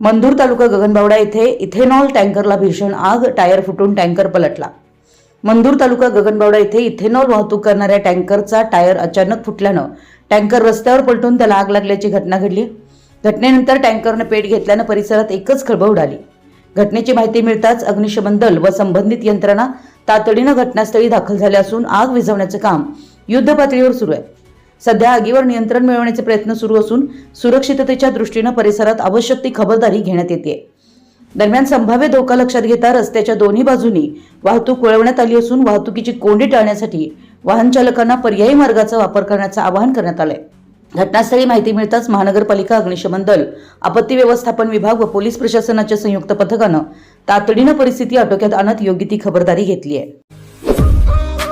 मंदूर तालुका गगनबावडा येथे इथेनॉल टँकरला भीषण आग टायर फुटून टँकर पलटला. मंदूर तालुका गगनबावडा येथे इथेनॉल वाहतूक करणाऱ्या टँकरचा टायर अचानक फुटल्यानं टँकर रस्त्यावर पलटून त्याला आग लागल्याची घटना घडली. घटनेनंतर टँकरनं पेट घेतल्यानं परिसरात एकच खळबळ उडाली. घटनेची माहिती मिळताच अग्निशमन दल व संबंधित यंत्रणा तातडीनं घटनास्थळी दाखल झाल्या असून आग विझवण्याचं काम युद्धपातळीवर सुरू आहे. सध्या आगीवर नियंत्रण मिळवण्याचे प्रयत्न सुरू असून सुरक्षिततेच्या दृष्टीनं परिसरात आवश्यक ती खबरदारी घेण्यात येते दरम्यान संभाव्य धोका लक्षात घेता रस्त्याच्या दोन्ही बाजूनी वाहतूक वळवण्यात आली असून वाहतुकीची कोंडी टाळण्यासाठी वाहन चालकांना पर्यायी मार्गाचा वापर करण्याचं आवाहन करण्यात आलंय. घटनास्थळी माहिती मिळताच महानगरपालिका अग्निशमन दल आपत्ती व्यवस्थापन विभाग व पोलीस प्रशासनाच्या संयुक्त पथकानं तातडीनं परिस्थिती आटोक्यात आणत योग्य ती खबरदारी घेतली आहे